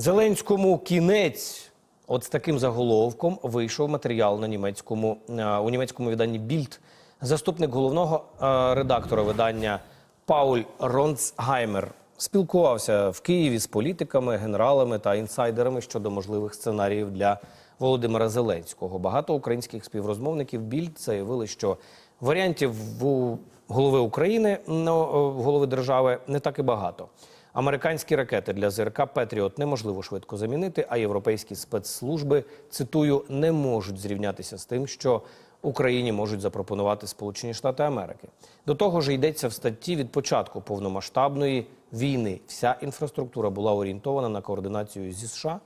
Зеленському кінець. От з таким заголовком вийшов матеріал на німецькому е, у німецькому виданні Більд. Заступник головного е, редактора видання Пауль Ронцгаймер спілкувався в Києві з політиками, генералами та інсайдерами щодо можливих сценаріїв для Володимира Зеленського. Багато українських співрозмовників Більд заявили, що варіантів у голови України, ну, е, голови держави, не так і багато. Американські ракети для ЗРК Петріот неможливо швидко замінити, а європейські спецслужби цитую не можуть зрівнятися з тим, що Україні можуть запропонувати Сполучені Штати Америки. До того ж, йдеться в статті від початку повномасштабної війни. Вся інфраструктура була орієнтована на координацію зі США,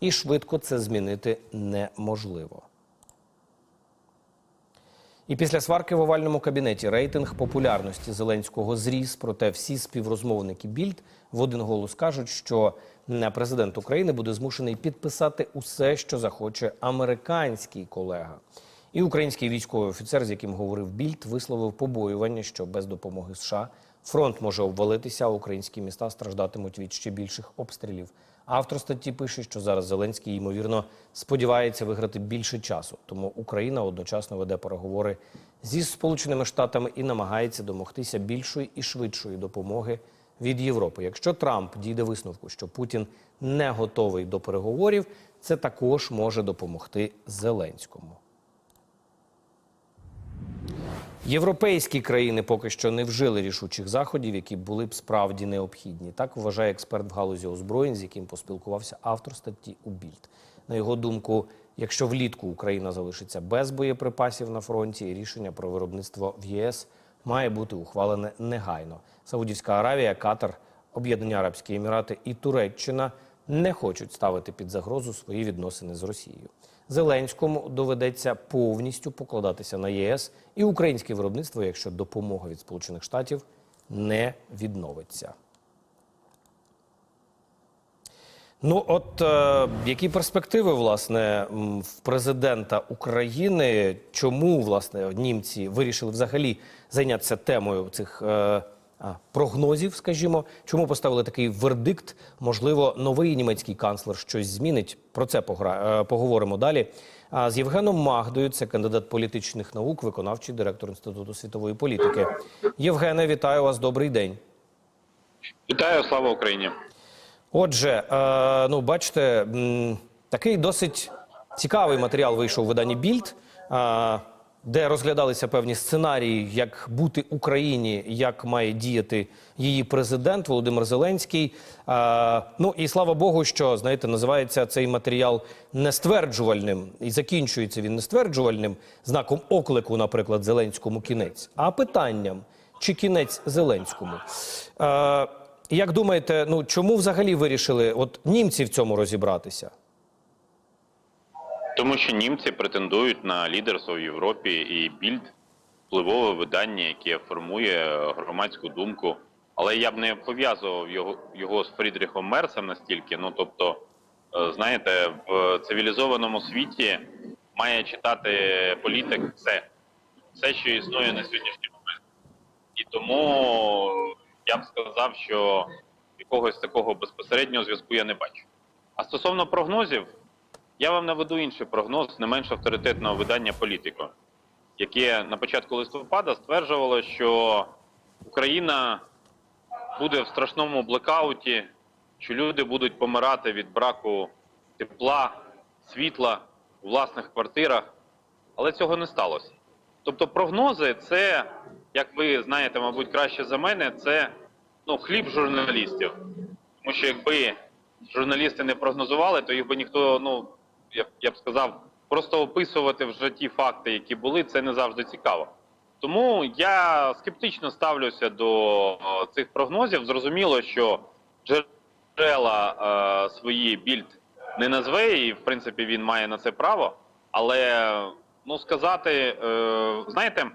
і швидко це змінити неможливо. І після сварки в овальному кабінеті рейтинг популярності Зеленського зріс. Проте всі співрозмовники Більд в один голос кажуть, що президент України буде змушений підписати усе, що захоче американський колега. І український військовий офіцер, з яким говорив Більд, висловив побоювання, що без допомоги США фронт може обвалитися, а українські міста страждатимуть від ще більших обстрілів. Автор статті пише, що зараз Зеленський ймовірно сподівається виграти більше часу. Тому Україна одночасно веде переговори зі Сполученими Штатами і намагається домогтися більшої і швидшої допомоги від Європи. Якщо Трамп дійде висновку, що Путін не готовий до переговорів, це також може допомогти Зеленському. Європейські країни поки що не вжили рішучих заходів, які були б справді необхідні. Так вважає експерт в галузі озброєнь, з яким поспілкувався автор статті у Більд. На його думку, якщо влітку Україна залишиться без боєприпасів на фронті, рішення про виробництво в ЄС має бути ухвалене негайно. Саудівська Аравія, Катар, Об'єднані Арабські Емірати і Туреччина не хочуть ставити під загрозу свої відносини з Росією. Зеленському доведеться повністю покладатися на ЄС і українське виробництво, якщо допомога від Сполучених Штатів не відновиться. Ну, от е, які перспективи власне в президента України? Чому власне німці вирішили взагалі зайнятися темою цих е, прогнозів? Скажімо, чому поставили такий вердикт? Можливо, новий німецький канцлер щось змінить. Про це погра... е, поговоримо далі. А з Євгеном Магдою, це кандидат політичних наук, виконавчий директор інституту світової політики. Євгене, вітаю вас. Добрий день. Вітаю, слава Україні. Отже, е, ну бачите, такий досить цікавий матеріал вийшов у виданні Більд, де розглядалися певні сценарії, як бути Україні, як має діяти її президент Володимир Зеленський. Е, ну і слава Богу, що знаєте, називається цей матеріал нестверджувальним, і закінчується він нестверджувальним знаком оклику, наприклад, Зеленському кінець, а питанням, чи кінець Зеленському. Е, як думаєте, ну чому взагалі вирішили от німці в цьому розібратися? Тому що німці претендують на лідерство в Європі і більд впливове видання, яке формує громадську думку. Але я б не пов'язував його, його з Фрідріхом Мерсом настільки. Ну тобто, е, знаєте, в цивілізованому світі має читати політик все, все, що існує на сьогоднішній момент. І тому я б сказав, що якогось такого безпосереднього зв'язку я не бачу. А стосовно прогнозів, я вам наведу інший прогноз не менш авторитетного видання Політико, яке на початку листопада стверджувало, що Україна буде в страшному блекауті, що люди будуть помирати від браку тепла, світла у власних квартирах, але цього не сталося. Тобто прогнози це, як ви знаєте, мабуть, краще за мене, це ну, хліб журналістів. Тому що якби журналісти не прогнозували, то їх би ніхто, ну я, я б сказав, просто описувати в житті факти, які були, це не завжди цікаво. Тому я скептично ставлюся до цих прогнозів. Зрозуміло, що джерела е, свої більд не назве, і в принципі він має на це право. Але ну сказати, е, знаєте, е,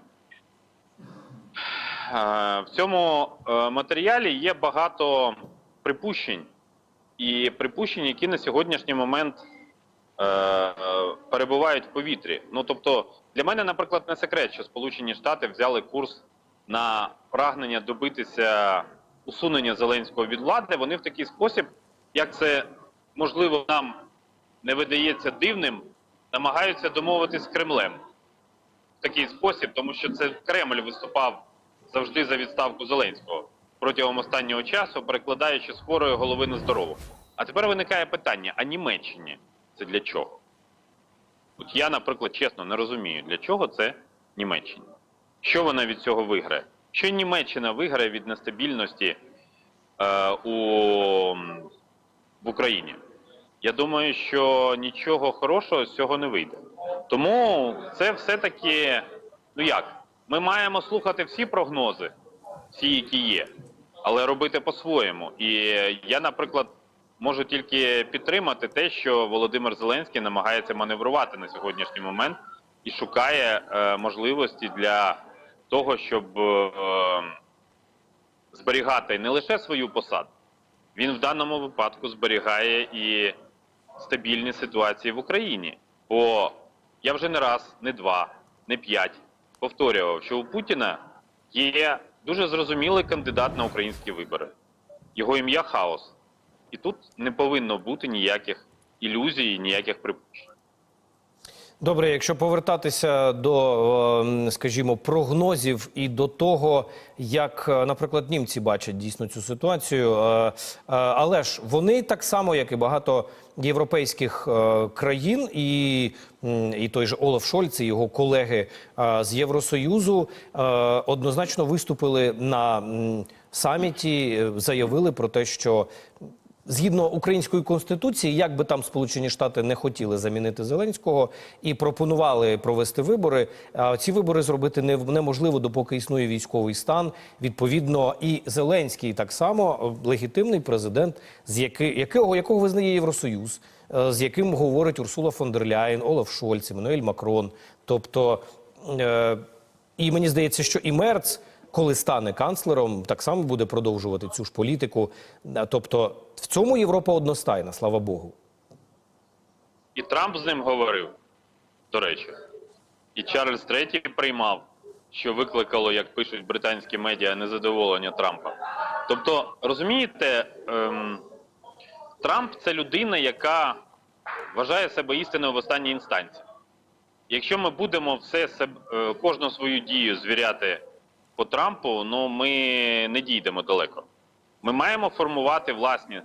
в цьому е, матеріалі є багато припущень, і припущень, які на сьогоднішній момент е, е, перебувають в повітрі. Ну тобто, для мене, наприклад, не секрет, що Сполучені Штати взяли курс на прагнення добитися усунення Зеленського від влади. Вони в такий спосіб, як це можливо, нам не видається дивним, намагаються домовитись з Кремлем в такий спосіб, тому що це Кремль виступав завжди за відставку Зеленського протягом останнього часу, перекладаючи з хворої голови на здорову. А тепер виникає питання: а Німеччині це для чого? От я, наприклад, чесно не розумію, для чого це Німеччині. Що вона від цього виграє? Що Німеччина виграє від нестабільності е, у, в Україні? Я думаю, що нічого хорошого з цього не вийде. Тому це все-таки, ну як, ми маємо слухати всі прогнози, всі, які є, але робити по-своєму. І я, наприклад, можу тільки підтримати те, що Володимир Зеленський намагається маневрувати на сьогоднішній момент і шукає е, можливості для того, щоб е, зберігати не лише свою посаду, він в даному випадку зберігає і стабільні ситуації в Україні. Бо я вже не раз, не два, не п'ять повторював, що у Путіна є дуже зрозумілий кандидат на українські вибори. Його ім'я хаос. І тут не повинно бути ніяких ілюзій, ніяких припущень. Добре, якщо повертатися до, е, скажімо, прогнозів і до того, як, е, наприклад, німці бачать дійсно цю ситуацію, е, е, але ж вони так само, як і багато європейських країн, і, і той же Олаф Шольц, і його колеги з Євросоюзу однозначно виступили на саміті, заявили про те, що Згідно української конституції, як би там Сполучені Штати не хотіли замінити Зеленського і пропонували провести вибори, ці вибори зробити не- неможливо, допоки існує військовий стан. Відповідно, і Зеленський так само е, легітимний президент, з якого, якого визнає Євросоюз, е, з яким говорить Урсула фон дер Ляєн, Олаф Шольц, Еммануель Макрон. Тобто, е, і мені здається, що і Мерц коли стане канцлером, так само буде продовжувати цю ж політику. Е, Тобто в цьому Європа одностайна, слава Богу. І Трамп з ним говорив, до речі. І Чарльз III приймав, що викликало, як пишуть британські медіа, незадоволення Трампа. Тобто, розумієте, ем, Трамп це людина, яка вважає себе істиною в останній інстанції. Якщо ми будемо все е, кожну свою дію звіряти по Трампу, ну ми не дійдемо далеко. Ми маємо формувати власні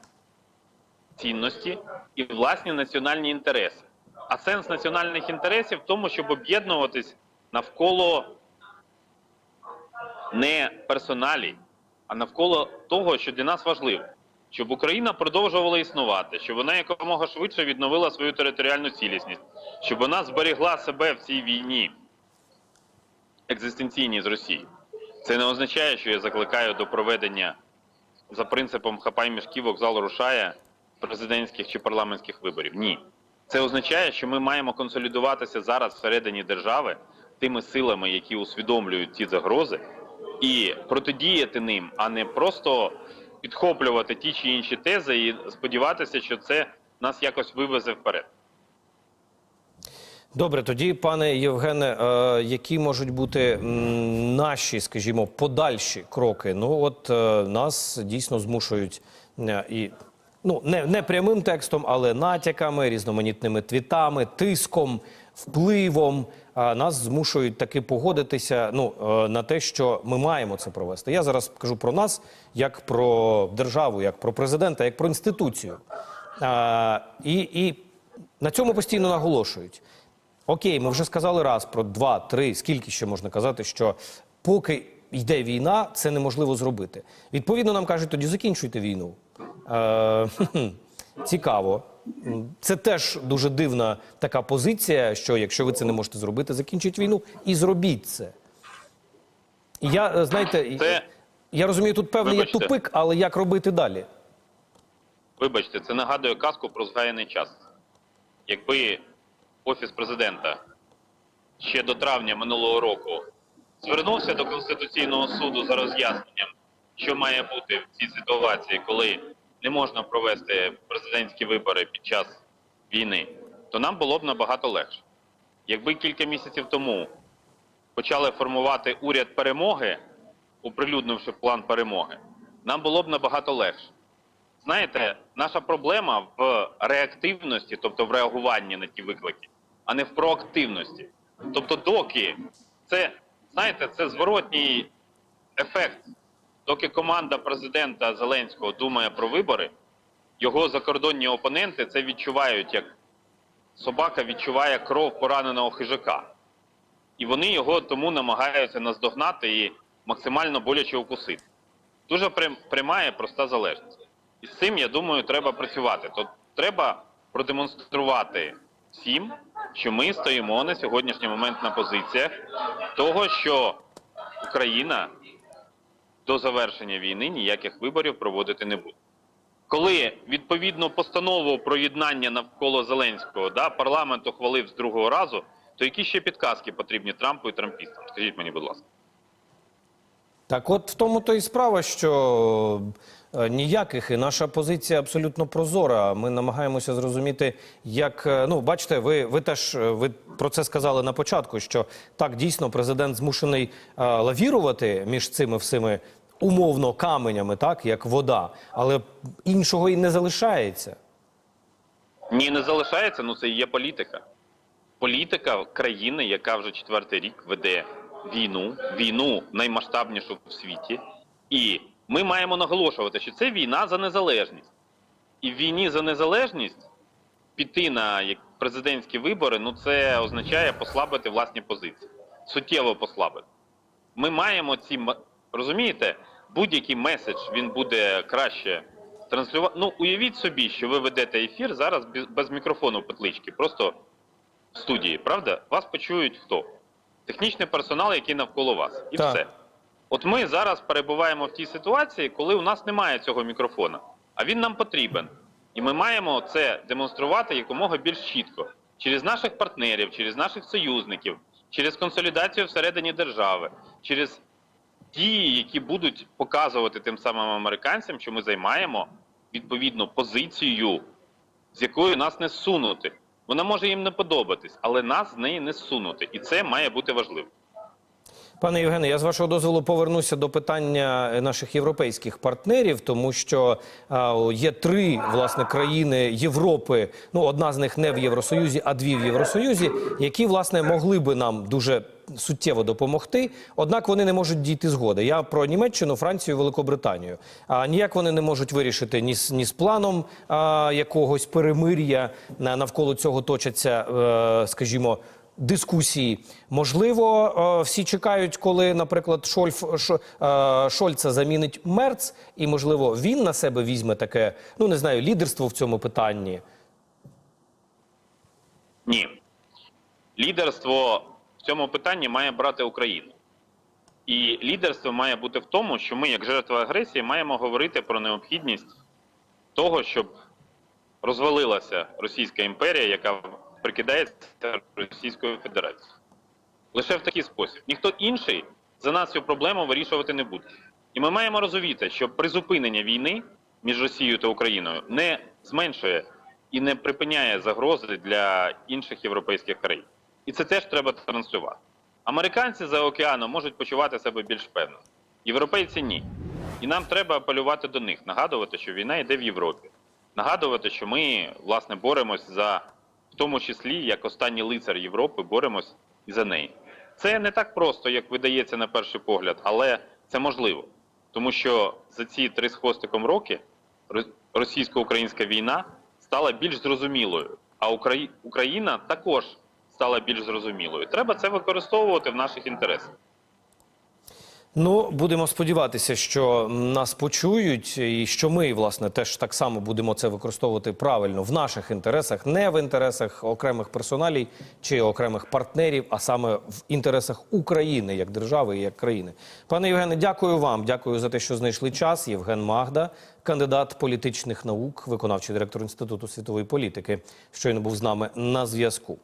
цінності і власні національні інтереси. А сенс національних інтересів в тому, щоб об'єднуватись навколо не персоналій, а навколо того, що для нас важливо, щоб Україна продовжувала існувати, щоб вона якомога швидше відновила свою територіальну цілісність, щоб вона зберегла себе в цій війні екзистенційній з Росією. Це не означає, що я закликаю до проведення за принципом хапай мішки, вокзал рушає президентських чи парламентських виборів. Ні. Це означає, що ми маємо консолідуватися зараз всередині держави тими силами, які усвідомлюють ці загрози, і протидіяти ним, а не просто підхоплювати ті чи інші тези і сподіватися, що це нас якось вивезе вперед. Добре, тоді, пане Євгене, е, які можуть бути наші, скажімо, подальші кроки? Ну, от е, нас дійсно змушують е, і. Ну, не, не прямим текстом, але натяками, різноманітними твітами, тиском, впливом. Нас змушують таки погодитися ну, на те, що ми маємо це провести. Я зараз кажу про нас, як про державу, як про президента, як про інституцію. І, і на цьому постійно наголошують. Окей, ми вже сказали раз про два, три, скільки ще можна казати, що поки йде війна, це неможливо зробити. Відповідно, нам кажуть, тоді закінчуйте війну. Е, цікаво. Це теж дуже дивна така позиція, що якщо ви це не можете зробити, закінчіть війну і зробіть це. І Я, е, знаєте, Це- я розумію, тут певний є тупик, але як робити далі? Вибачте, це нагадує казку про згаяний час. Якби Офіс президента ще до травня минулого року звернувся до Конституційного суду за роз'ясненням, що має бути в цій ситуації, коли не можна провести президентські вибори під час війни, то нам було б набагато легше. Якби кілька місяців тому почали формувати уряд перемоги, оприлюднивши план перемоги, нам було б набагато легше. Знаєте, наша проблема в реактивності, тобто в реагуванні на ті виклики, а не в проактивності. Тобто, доки це знаєте, це зворотній ефект. Доки команда президента Зеленського думає про вибори, його закордонні опоненти це відчувають як собака відчуває кров пораненого хижака. І вони його тому намагаються наздогнати і максимально боляче укусити. Дуже пряма і проста залежність. І з цим, я думаю, треба працювати. То треба продемонструвати всім, що ми стоїмо на сьогоднішній момент на позиціях того, що Україна до завершення війни ніяких виборів проводити не буде. Коли відповідну постанову про єднання навколо Зеленського да, парламент ухвалив з другого разу, то які ще підказки потрібні Трампу і трампістам? Скажіть мені, будь ласка. Так, от в тому то і справа, що ніяких, і наша позиція абсолютно прозора. Ми намагаємося зрозуміти, як е, ну бачите, ви, ви теж е, ви про це сказали на початку. Що так дійсно президент змушений е, лавірувати між цими всіми умовно каменями, так як вода, але іншого і не залишається. Ні, не залишається, ну це є політика. Політика країни, яка вже четвертий рік веде війну, війну наймасштабнішу в світі. І ми маємо наголошувати, що це війна за незалежність. І в війні за незалежність піти на президентські вибори, ну це означає послабити власні позиції, суттєво послабити. Ми маємо ці розумієте, будь-який меседж він буде краще транслювати. Ну уявіть собі, що ви ведете ефір зараз без, мікрофону петлички, просто в студії, правда? Вас почують хто? Технічний персонал, який навколо вас, і Так. все. От ми зараз перебуваємо в тій ситуації, коли у нас немає цього мікрофона, а він нам потрібен. І ми маємо це демонструвати якомога більш чітко через наших партнерів, через наших союзників, через консолідацію всередині держави, через дії, які будуть показувати тим самим американцям, що ми займаємо відповідну позицію, з якою нас не сунути. Вона може їм не подобатись, але нас з неї не сунути. І це має бути важливо. Пане Євгене, я з вашого дозволу повернуся до питання наших європейських партнерів, тому що є три власне країни Європи. Ну одна з них не в Євросоюзі, а дві в Євросоюзі, які власне могли би нам дуже суттєво допомогти. Однак вони не можуть дійти згоди. Я про Німеччину, Францію, Великобританію. А ніяк вони не можуть вирішити ні з ні з планом а, якогось перемир'я навколо цього точаться, е, скажімо дискусії. Можливо, е, всі чекають, коли, наприклад, Шольф е, Шольца замінить Мерц, і можливо він на себе візьме таке, ну не знаю, лідерство в цьому питанні. Ні. Лідерство в цьому питанні має брати Україна. І лідерство має бути в тому, що ми, як жертва агресії, маємо говорити про необхідність того, щоб розвалилася Російська імперія, яка прикидається Російською Федерацією. Лише в такий спосіб. Ніхто інший за нас цю проблему вирішувати не буде. І ми маємо розуміти, що призупинення війни між Росією та Україною не зменшує і не припиняє загрози для інших європейських країн. І це теж треба транслювати. Американці за океаном можуть почувати себе більш певно, європейці ні. І нам треба апелювати до них, нагадувати, що війна йде в Європі, нагадувати, що ми власне боремось за, тому числі як останній лицар Європи, боремось за неї. Це не так просто, як видається на перший погляд, але це можливо, тому що за ці три з хвостиком роки російсько-українська війна стала більш зрозумілою, а Україна також стала більш зрозумілою. Треба це використовувати в наших інтересах. Ну, будемо сподіватися, що нас почують, і що ми, власне, теж так само будемо це використовувати правильно в наших інтересах, не в інтересах окремих персоналій чи окремих партнерів, а саме в інтересах України як держави і як країни. Пане Євгене, дякую вам. Дякую за те, що знайшли час. Євген Магда, кандидат політичних наук, виконавчий директор інституту світової політики, щойно був з нами на зв'язку.